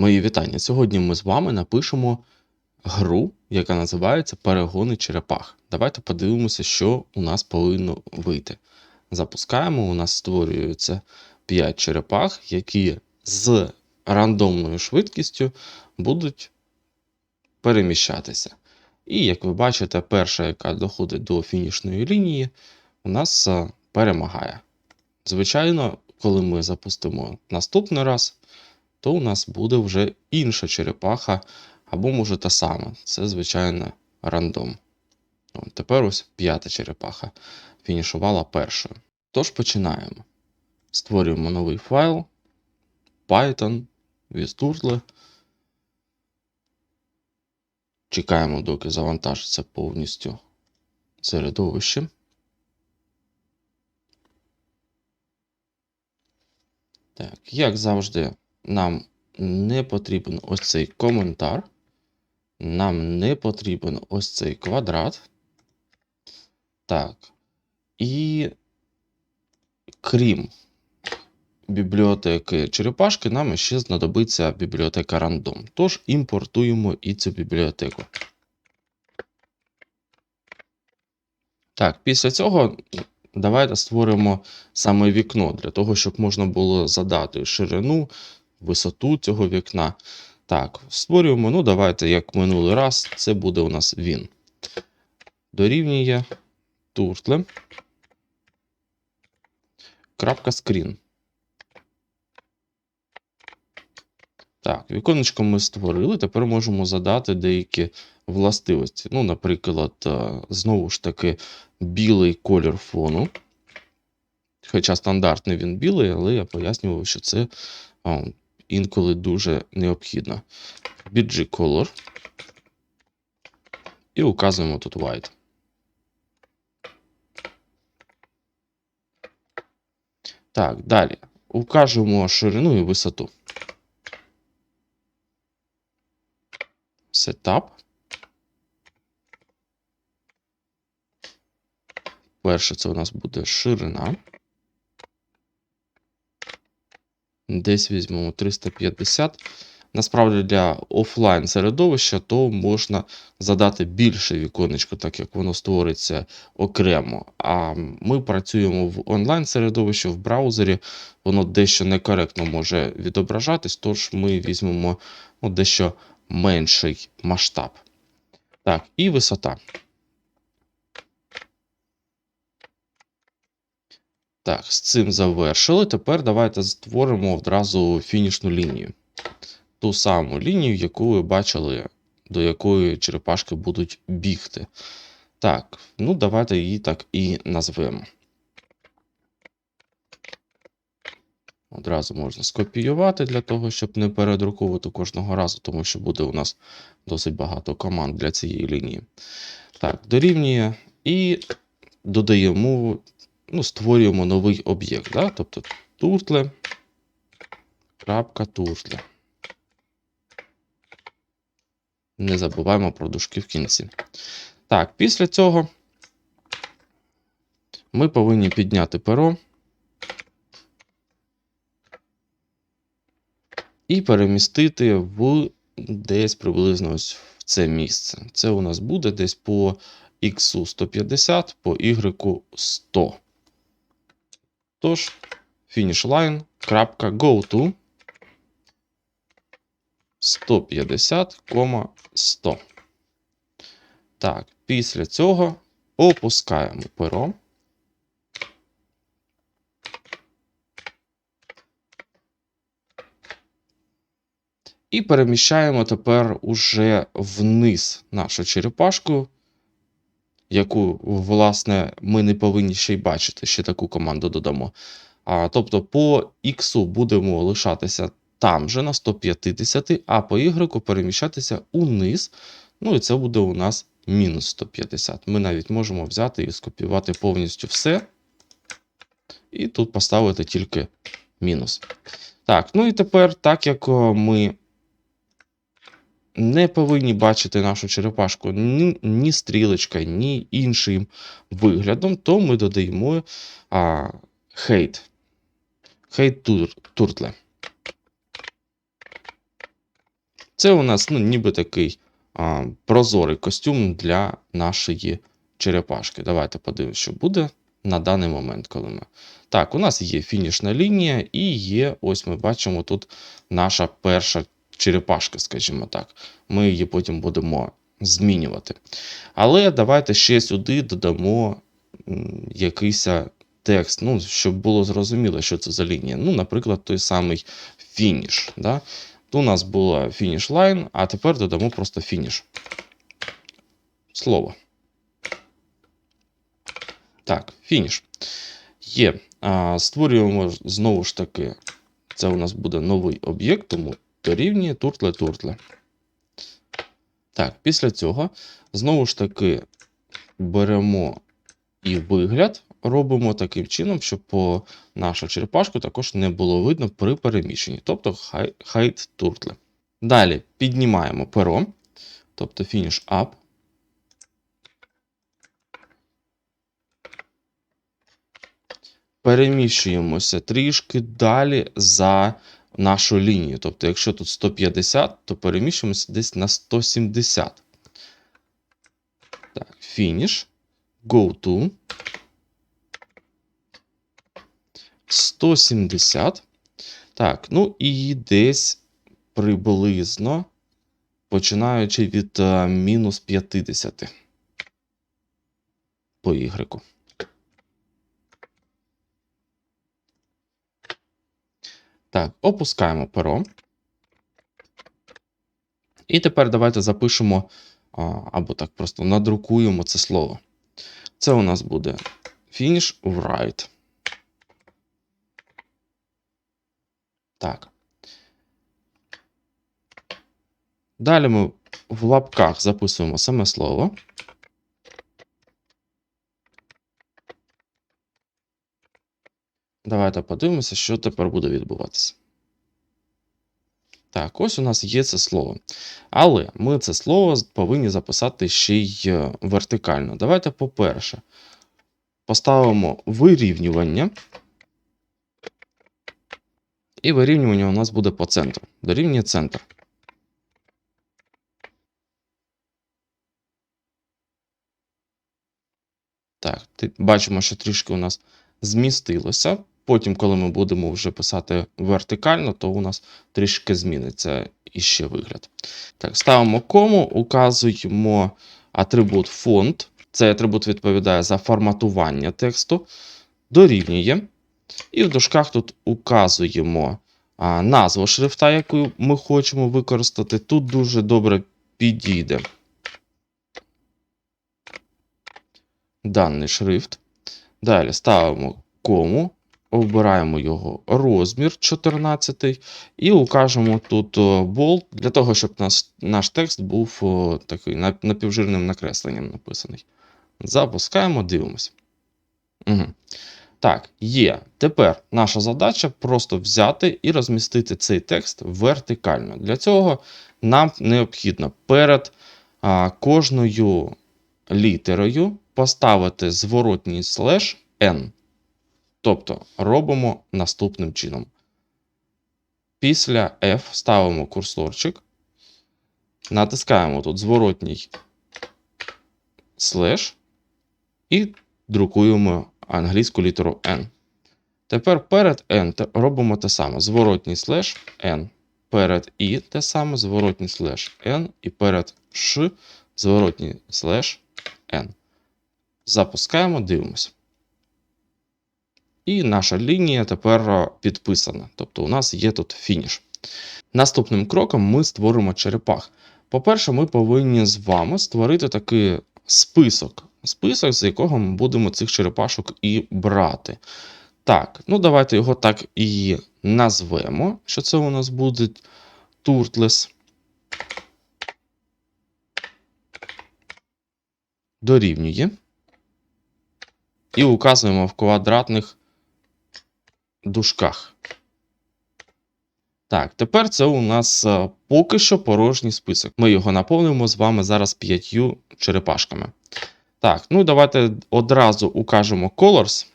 Мої вітання. Сьогодні ми з вами напишемо гру, яка називається Перегони черепах. Давайте подивимося, що у нас повинно вийти. Запускаємо, у нас створюється 5 черепах, які з рандомною швидкістю будуть переміщатися. І як ви бачите, перша, яка доходить до фінішної лінії, у нас е, перемагає. Звичайно, коли ми запустимо наступний раз, то у нас буде вже інша черепаха, або може та сама. Це, звичайно, рандом. Тепер ось п'ята черепаха фінішувала першою. Тож починаємо. Створюємо новий файл Python with Чекаємо, доки завантажиться повністю середовище. Так, як завжди, нам не потрібен ось цей коментар. Нам не потрібен ось цей квадрат. Так. І крім бібліотеки черепашки, нам ще знадобиться бібліотека рандом. Тож імпортуємо і цю бібліотеку. Так, після цього давайте створимо саме вікно для того, щоб можна було задати ширину, висоту цього вікна. Так, створюємо, ну, давайте, як минулий раз, це буде у нас він. Дорівнює turtle. Крапка скрін. Так, віконечко ми створили. Тепер можемо задати деякі властивості. Ну, наприклад, е, знову ж таки, білий колір фону. Хоча стандартний він білий, але я пояснював, що це інколи дуже необхідно. BG Color. І указуємо тут white. Так, далі. Укажемо ширину і висоту. Setup. Перше, це у нас буде ширина. Десь візьмемо 350. Насправді, для офлайн середовища, то можна задати більше віконечко, так як воно створиться окремо. А ми працюємо в онлайн середовищі, в браузері, воно дещо некоректно може відображатись, тож ми візьмемо ну, дещо менший масштаб. Так, і висота. Так, з цим завершили. Тепер давайте створимо одразу фінішну лінію. Ту саму лінію, яку ви бачили, до якої черепашки будуть бігти. Так, ну давайте її так і назвемо. Одразу можна скопіювати для того, щоб не передруковувати кожного разу, тому що буде у нас досить багато команд для цієї лінії. Так, дорівнює і додаємо, ну, створюємо новий об'єкт. Да? Тобто turtle, крапка. Не забуваємо про дужки в кінці. Так, після цього ми повинні підняти перо. і перемістити в десь приблизно ось в це місце. Це у нас буде десь по X 150, по Y 100. Тож, finishline.goto 150,100. Так, після цього опускаємо перо. І переміщаємо тепер уже вниз нашу черепашку, яку, власне, ми не повинні ще й бачити, ще таку команду додамо. А, Тобто по X будемо лишатися там же на 150, а по Y переміщатися униз. Ну і це буде у нас мінус 150. Ми навіть можемо взяти і скопіювати повністю все. І тут поставити тільки мінус. Так, ну і тепер, так як ми не повинні бачити нашу черепашку ні, ні стрілочка, ні іншим виглядом, то ми додаємо а, хейт. Хейт тур, туртле. Це у нас ну, ніби такий а, прозорий костюм для нашої черепашки. Давайте подивимося, що буде на даний момент, коли ми. Так, у нас є фінішна лінія, і є, ось ми бачимо тут наша перша черепашка, скажімо так. Ми її потім будемо змінювати. Але давайте ще сюди додамо якийсь текст, ну, щоб було зрозуміло, що це за лінія. Ну, наприклад, той самий фініш. Да? У нас була фініш лайн, а тепер додамо просто фініш. Слово. Так, фініш. Є. А, створюємо знову ж таки. Це у нас буде новий об'єкт, тому дорівнює туртле-туртле. Так, після цього знову ж таки беремо і вигляд, робимо таким чином, щоб по нашу черепашку також не було видно при переміщенні, тобто height turtle. Далі піднімаємо перо, тобто finish up. Переміщуємося трішки далі за нашу лінію. Тобто, якщо тут 150, то переміщуємося десь на 170. Так, finish. Go to. 170. Так, ну і десь приблизно починаючи від мінус 50 по Y. Так, опускаємо перо. І тепер давайте запишемо, або так просто надрукуємо це слово. Це у нас буде finish write. Так. Далі ми в лапках записуємо саме слово. Давайте подивимося, що тепер буде відбуватися. Так, ось у нас є це слово. Але ми це слово повинні записати ще й е, вертикально. Давайте, по-перше, поставимо вирівнювання. І вирівнювання у нас буде по центру. Дорівнює центр. Так, бачимо, що трішки у нас змістилося. Потім, коли ми будемо вже писати вертикально, то у нас трішки зміниться іще вигляд. Так, ставимо кому, указуємо атрибут фонд. Цей атрибут відповідає за форматування тексту, дорівнює. І в дужках тут указуємо а, назву шрифта, яку ми хочемо використати. Тут дуже добре підійде даний шрифт. Далі ставимо кому, обираємо його розмір 14 і укажемо тут bold, для того, щоб наш, наш текст був такий напівжирним накресленням написаний. Запускаємо, дивимося. Угу. Так, є. Тепер наша задача просто взяти і розмістити цей текст вертикально. Для цього нам необхідно перед а, кожною літерою поставити зворотній слеш n. Тобто робимо наступним чином. Після F ставимо курсорчик, натискаємо тут зворотній слеш і друкуємо англійську літеру N. Тепер перед N робимо те саме: зворотній слеш N. Перед І те саме зворотній слеш N, і перед Ш зворотній слеш N. Запускаємо, дивимося. І наша лінія тепер підписана. Тобто у нас є тут фініш. Наступним кроком ми створимо черепах. По-перше, ми повинні з вами створити такий список, список, з якого ми будемо цих черепашок і брати. Так, ну давайте його так і назвемо, що це у нас буде Turtles. Дорівнює. І указуємо в квадратних дужках. Так, тепер це у нас е, поки що порожній список. Ми його наповнимо з вами зараз п'ятью черепашками. Так, ну давайте одразу укажемо Colors.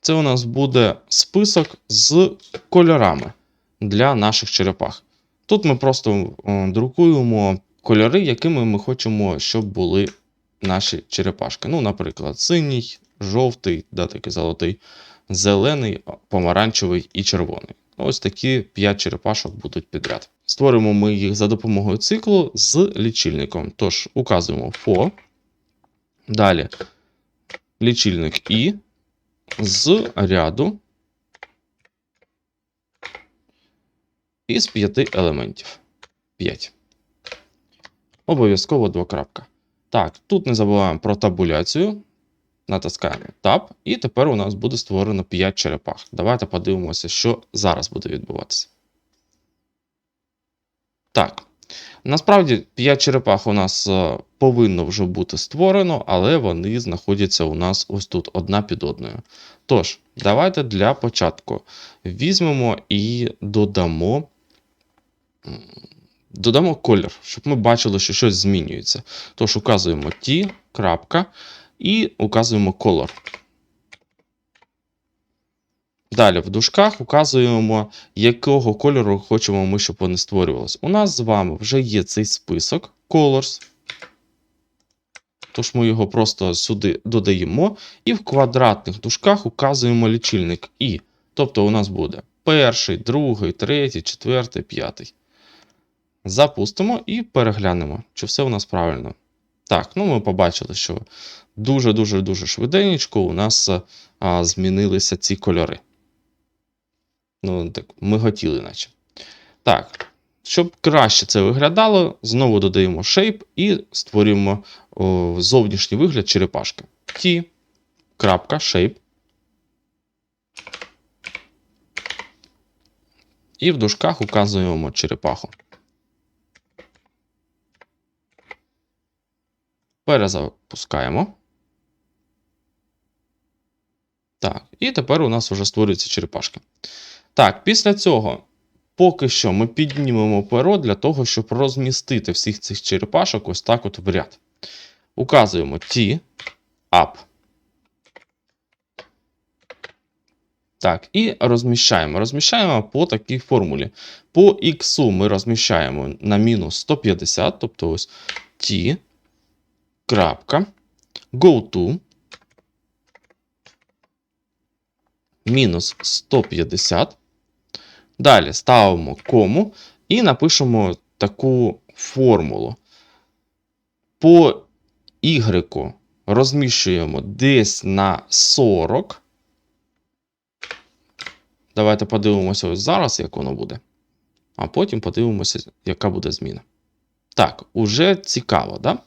Це у нас буде список з кольорами. для наших черепах. Тут ми просто друкуємо кольори, якими ми хочемо, щоб були наші черепашки. Ну, наприклад, синій, жовтий, да, такий золотий, зелений, помаранчевий і червоний. Ось такі 5 черепашок будуть підряд. Створимо ми їх за допомогою циклу з лічильником. Тож, указуємо FO. Далі лічильник І з ряду із 5 елементів. 5. Обов'язково двокрапка. Так, тут не забуваємо про табуляцію. Натискаємо Tab, і тепер у нас буде створено 5 черепах. Давайте подивимося, що зараз буде відбуватися. Так. Насправді, 5 черепах у нас е, повинно вже бути створено, але вони знаходяться у нас ось тут одна під одною. Тож, давайте для початку візьмемо і додамо. Додамо колір, щоб ми бачили, що щось змінюється. Тож указуємо T, крапка, і указуємо color. Далі в дужках указуємо, якого кольору хочемо ми, щоб вони створювалися. У нас з вами вже є цей список Colors. Тож ми його просто сюди додаємо. І в квадратних дужках указуємо лічильник І. Тобто у нас буде перший, другий, третій, четвертий, п'ятий. Запустимо і переглянемо, чи все у нас правильно. Так, ну ми побачили, що дуже-дуже дуже швиденько у нас а, змінилися ці кольори. Ну, так, ми хотіли, наче. Так, щоб краще це виглядало, знову додаємо shape і створюємо о, зовнішній вигляд черепашки. T, shape. І в дужках указуємо черепаху. Перезапускаємо. Так, і тепер у нас вже створюються черепашки. Так, після цього, поки що, ми піднімемо перо для того, щоб розмістити всіх цих черепашок ось так от в ряд. Указуємо T, Up. Так, і розміщаємо. Розміщаємо по такій формулі. По X ми розміщаємо на мінус 150, тобто ось T, крапка, go to, мінус 150. Далі ставимо кому і напишемо таку формулу. По Y розміщуємо десь на 40. Давайте подивимося ось зараз, як воно буде. А потім подивимося, яка буде зміна. Так, уже цікаво, да?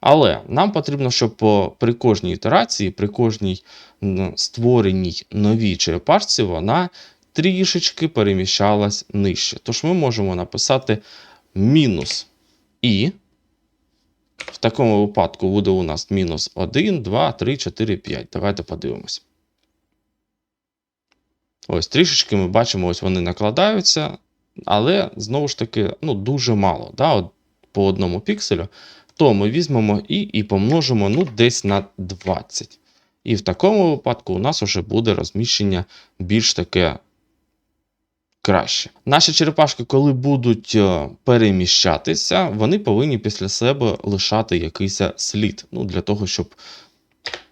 Але нам потрібно, щоб при кожній ітерації, при кожній створеній новій черепашці, вона трішечки переміщалась нижче. Тож ми можемо написати мінус і. В такому випадку буде у нас мінус 1, 2, 3, 4, 5. Давайте подивимось. Ось трішечки ми бачимо, ось вони накладаються, але знову ж таки ну, дуже мало. Да? От по одному пікселю. То ми візьмемо і, і помножимо ну, десь на 20. І в такому випадку у нас вже буде розміщення більш таке краще. Наші черепашки, коли будуть е, переміщатися, вони повинні після себе лишати якийсь слід. Ну, для того, щоб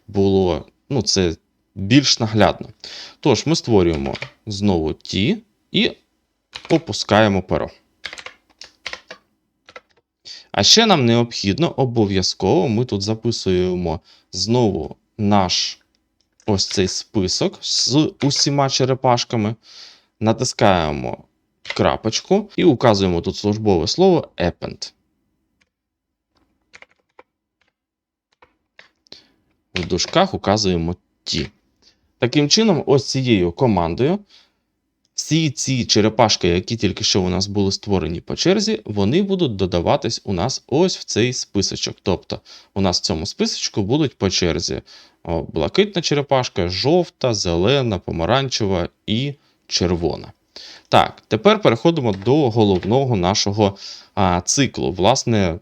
було ну, це більш наглядно. Тож, ми створюємо знову ті і опускаємо перо. А ще нам необхідно обов'язково ми тут записуємо знову наш ось цей список з усіма черепашками. Натискаємо крапочку і указуємо тут службове слово append. В дужках указуємо ті. Таким чином, ось цією командою всі ці черепашки, які тільки що у нас були створені по черзі, вони будуть додаватись у нас ось в цей списочок. Тобто, у нас в цьому списочку будуть по черзі о, блакитна черепашка, жовта, зелена, помаранчева і червона. Так, тепер переходимо до головного нашого а, циклу, власне,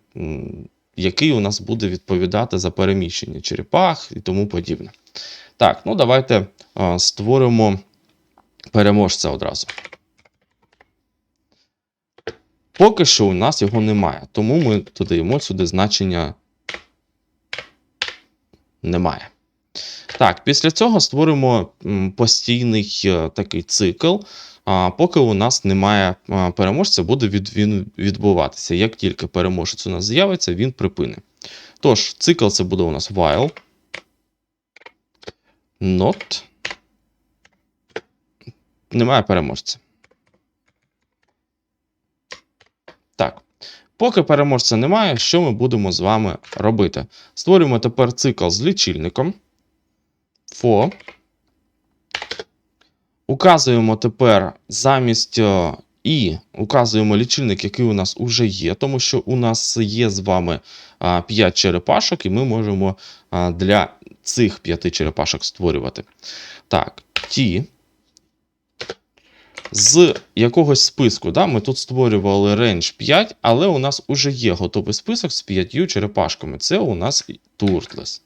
який у нас буде відповідати за переміщення черепах і тому подібне. Так, ну давайте а, створимо переможця одразу. Поки що у нас його немає, тому ми додаємо сюди значення немає. Так, після цього створимо постійний е, такий цикл. Поки у нас немає переможця, буде він відбуватися. Як тільки переможець у нас з'явиться, він припине. Тож, цикл це буде у нас while. Not. Немає переможця. Так. Поки переможця немає, що ми будемо з вами робити? Створюємо тепер цикл з лічильником. For. Указуємо тепер замість е, і указуємо лічильник, який у нас уже є, тому що у нас є з вами 5 черепашок, і ми можемо для цих 5 черепашок створювати. Так, ті. З якогось списку, да, ми тут створювали range 5, але у нас уже є готовий список з 5 черепашками. Це у нас Turtles.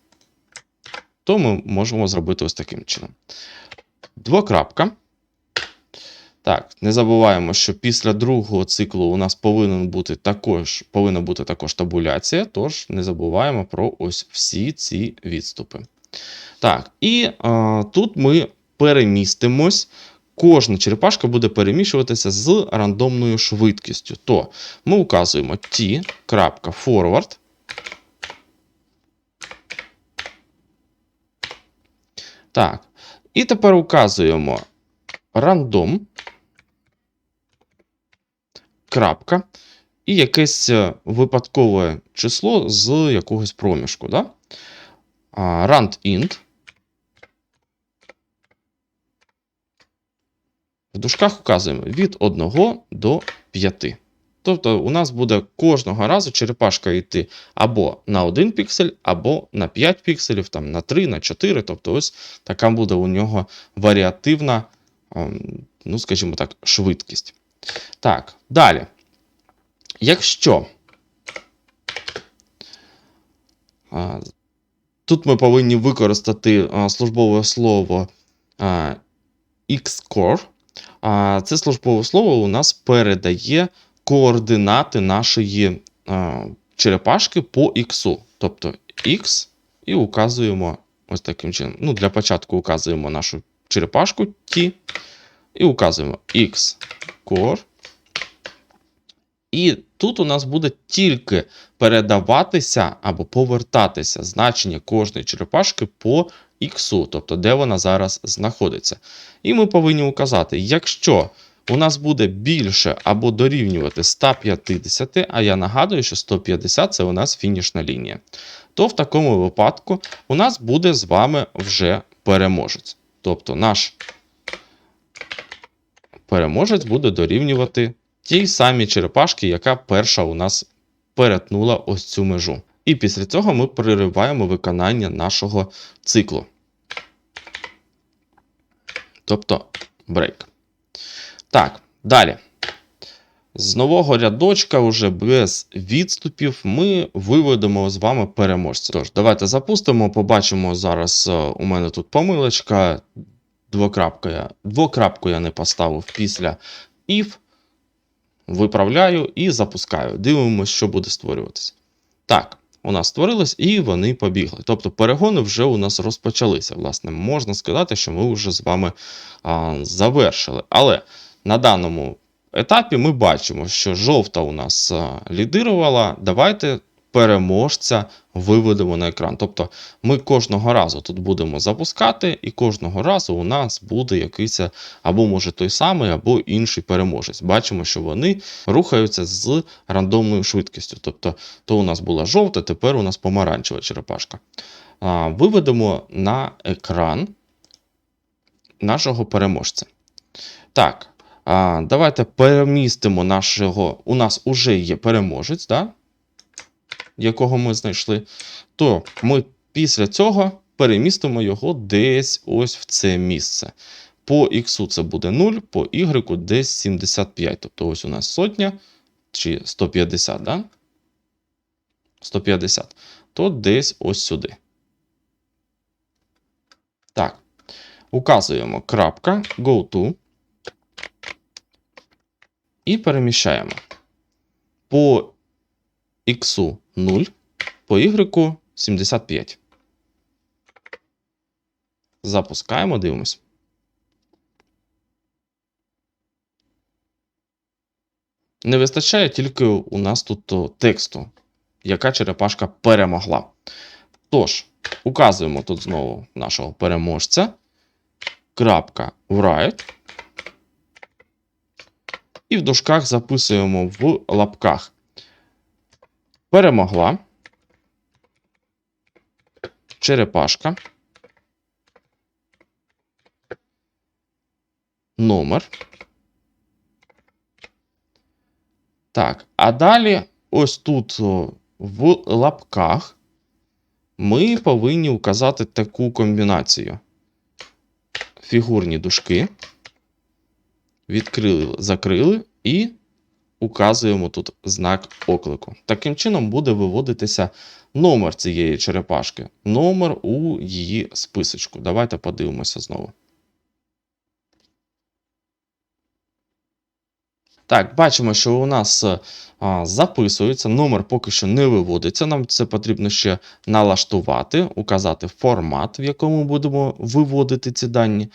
То ми можемо зробити ось таким чином. Двокрапка. Так, не забуваємо, що після другого циклу у нас повинен бути також, повинна бути також табуляція, тож не забуваємо про ось всі ці відступи. Так, і е, тут ми перемістимось. Кожна черепашка буде переміщуватися з рандомною швидкістю. То ми указуємо t.forward. Так. І тепер указуємо рандом. Крапка. І якесь е, випадкове число з якогось проміжку. Да? А, rand.int. В дужках указуємо від 1 до 5. Тобто, у нас буде кожного разу черепашка йти або на 1 піксель, або на 5 пікселів, там, на 3, на 4. Тобто, ось така буде у нього варіативна, ем, ну, скажімо так, швидкість. Так, далі. Якщо тут ми повинні використати службове слово xcore, це службове слово у нас передає координати нашої а, черепашки по x. Тобто x, і указуємо ось таким чином. Ну, Для початку указуємо нашу черепашку T, і указуємо x core. І тут у нас буде тільки передаватися або повертатися значення кожної черепашки по іксу, тобто де вона зараз знаходиться. І ми повинні указати, якщо у нас буде більше або дорівнювати 150, а я нагадую, що 150 це у нас фінішна лінія, то в такому випадку у нас буде з вами вже переможець. Тобто наш переможець буде дорівнювати тій самій черепашки, яка перша у нас перетнула ось цю межу. І після цього ми перериваємо виконання нашого циклу. Тобто брейк. Так, далі. З нового рядочка, уже без відступів, ми виведемо з вами переможця. Тож, давайте запустимо, побачимо зараз. е, У мене тут помилочка. Двокрапку я, двокрапку я не поставив після if. Виправляю і запускаю. Дивимося, що буде створюватися. Так, у нас створилось, і вони побігли. Тобто перегони вже у нас розпочалися. Власне, можна сказати, що ми вже з вами а, завершили. Але на даному етапі ми бачимо, що жовта у нас лідирувала. Давайте переможця виведемо на екран. Тобто ми кожного разу тут будемо запускати, і кожного разу у нас буде якийсь або може той самий, або інший переможець. Бачимо, що вони рухаються з рандомною швидкістю. Тобто, то у нас була жовта, тепер у нас помаранчева черепашка. А, Виведемо на екран нашого переможця. Так, а, давайте перемістимо нашого. У нас вже є переможець, да? Якого ми знайшли. То ми після цього перемістимо його десь ось в це місце. По X це буде 0, по Y десь 75. Тобто ось у нас сотня чи 150, да? 150. То десь ось сюди. Так. Указуємо крапка, go to. І переміщаємо. по x 0, по y 75. Запускаємо, дивимось. Не вистачає тільки у нас тут тексту, яка черепашка перемогла. Тож, указуємо тут знову нашого переможця. Крапка write. І в дужках записуємо в лапках. Перемогла. Черепашка. Номер. Так, а далі, ось тут в лапках, ми повинні указати таку комбінацію. Фігурні дужки. Відкрили, закрили і указуємо тут знак оклику. Таким чином буде виводитися номер цієї черепашки, номер у її списочку. Давайте подивимося знову. Так, бачимо, що у нас а, записується, номер поки що не виводиться. Нам це потрібно ще налаштувати, указати формат, в якому будемо виводити ці дані.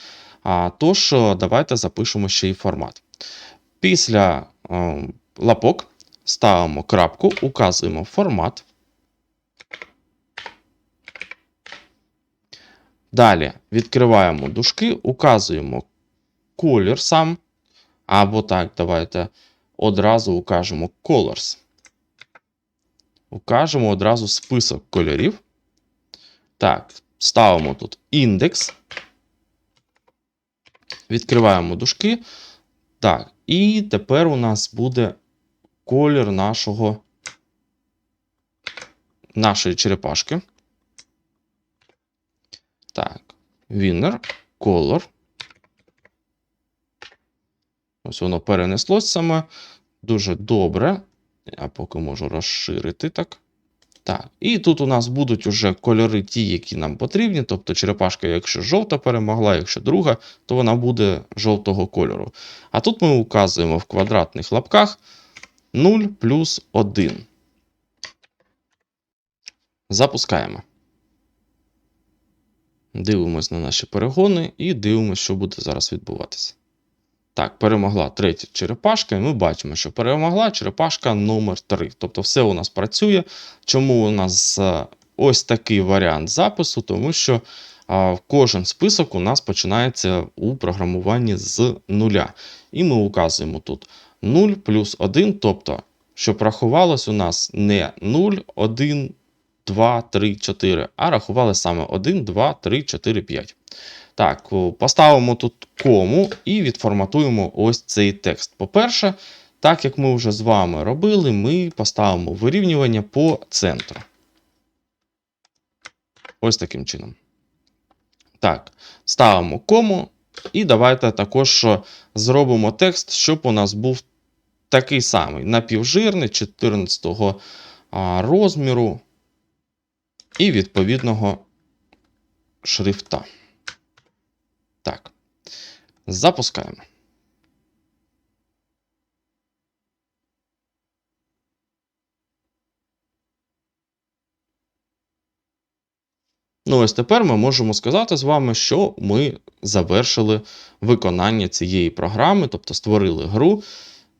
А, тож, давайте запишемо ще й формат. Після а, лапок ставимо крапку, указуємо формат. Далі відкриваємо дужки, указуємо колір сам. Або так, давайте одразу укажемо colors. Укажемо одразу список кольорів. Так, ставимо тут індекс. Відкриваємо дужки. Так, і тепер у нас буде колір нашого, нашої черепашки. Так, winner, color. Ось воно перенеслось саме. Дуже добре. Я поки можу розширити так. Так, і тут у нас будуть уже кольори ті, які нам потрібні. Тобто черепашка, якщо жовта перемогла, якщо друга, то вона буде жовтого кольору. А тут ми указуємо в квадратних лапках 0 плюс 1. Запускаємо. Дивимось на наші перегони і дивимося, що буде зараз відбуватися. Так, перемогла третя черепашка, і ми бачимо, що перемогла черепашка номер 3 Тобто, все у нас працює. Чому у нас е, ось такий варіант запису? Тому що кожен список у нас починається у програмуванні з нуля. І ми указуємо тут 0 плюс 1, тобто, щоб рахувалось у нас не 0, 1, 2, 3, 4, а рахували саме 1, 2, 3, 4, 5. Так, поставимо тут кому і відформатуємо ось цей текст. По-перше, так як ми вже з вами робили, ми поставимо вирівнювання по центру. Ось таким чином. Так, ставимо кому. І давайте також зробимо текст, щоб у нас був такий самий напівжирний 14 розміру і відповідного шрифта. Так. Запускаємо. Ну, ось тепер ми можемо сказати з вами, що ми завершили виконання цієї програми, тобто створили гру.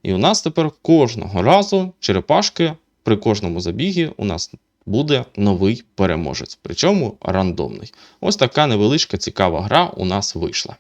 І у нас тепер кожного разу черепашки при кожному забігі у нас буде новий переможець, причому рандомний. Ось така невеличка цікава гра у нас вийшла.